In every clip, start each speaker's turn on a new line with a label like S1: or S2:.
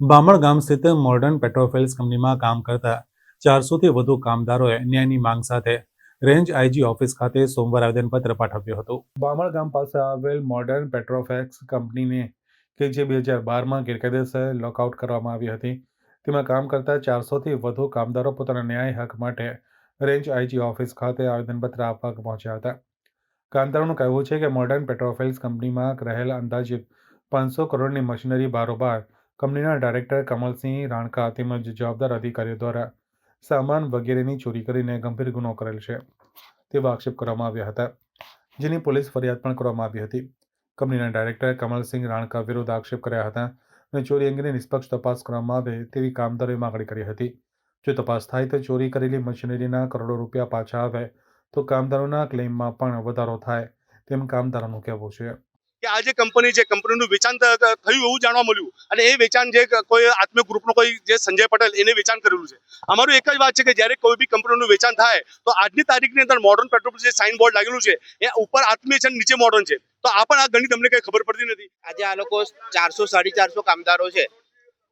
S1: બામણ ગામ સ્થિત મોર્ડન પેટ્રોફેલ્સ કંપનીમાં કામ કરતા ચારસોથી વધુ કામદારોએ ન્યાયની માંગ સાથે રેન્જ આઈજી ઓફિસ ખાતે સોમવારે આવેદનપત્ર પાઠવ્યું હતું. બામણ ગામ પાસે આવેલ મોર્ડન પેટ્રોફેક્સ કંપનીને કે જે બે હજાર બારમાં ગેરકાયદેસર લોકઆઉટ કરવામાં આવી હતી, તેમાં કામ કરતા ચારસોથી વધુ કામદારો પોતાના ન્યાય હક માટે રેન્જ આઈજી ઓફિસ ખાતે આવેદનપત્ર આપવા પહોંચ્યા હતા. કામદારોનું કહેવું છે કે મોર્ડન પેટ્રોફેલ્સ કંપનીમાં રહેલ અંદાજિત પાંચસો કરોડની મશીનરી બારોબાર કંપનીના ડાયરેક્ટર કમલસિંહ રાણકા તેમજ જવાબદાર અધિકારીઓ દ્વારા સામાન વગેરેની ચોરી કરીને ગંભીર ગુનો કરેલ છે. તેવા આક્ષેપ કરવામાં આવ્યા હતા, જેની પોલીસ ફરિયાદ પણ કરવામાં આવી હતી. કંપનીના ડાયરેક્ટર કમલસિંહ રાણકા વિરુદ્ધ આક્ષેપ કર્યા હતા અને ચોરી અંગેની નિષ્પક્ષ તપાસ કરવામાં આવે તેવી કામદારોએ માગણી કરી હતી. જો તપાસ થાય તો ચોરી કરેલી મશીનરીના કરોડો રૂપિયા પાછા આવે તો કામદારોના ક્લેમમાં પણ વધારો થાય તેમ કામદારોનું કહેવું છે.
S2: કે આ જે કંપની છે કંપનીનું વેચાણ થયું એવું જાણવા મળ્યું. અને એ વેચાણ જે કોઈ આત્મીય ગ્રુપનો કોઈ જે સંજય પટેલ, એને વેચાણ કરેલું છે. અમારું એક જ વાત છે કે જ્યારે કોઈ બી કંપનીનું વેચાણ થાય, તો આજની તારીખની અંદર મોડર્ન પેટ્રોલ જે સાઇન બોર્ડ લાગેલું છે, એ ઉપર આત્મીય છે નીચે મોડર્ન છે. તો આ પણ આ ગણિત અમને કઈ ખબર પડતી નથી.
S3: આજે આ લોકો ચારસો, સાડી ચારસો કામદારો છે.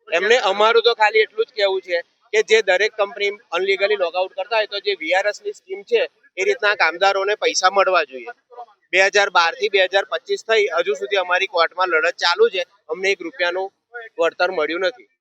S3: એમને અમારું તો ખાલી એટલું જ કહેવું છે કે જે દરેક કંપની અનલીગલી લોગઆઉટ કરતા હોય તો જે વીઆરએસની સ્કીમ છે, એ રીતના કામદારોને પૈસા મળવા જોઈએ. બે હજાર બારથી બે હજાર પચીસ થઈ, હજુ સુધી અમારી કોર્ટમાં લડત ચાલુ છે. અમને એક રૂપિયાનું વળતર મળ્યું નથી.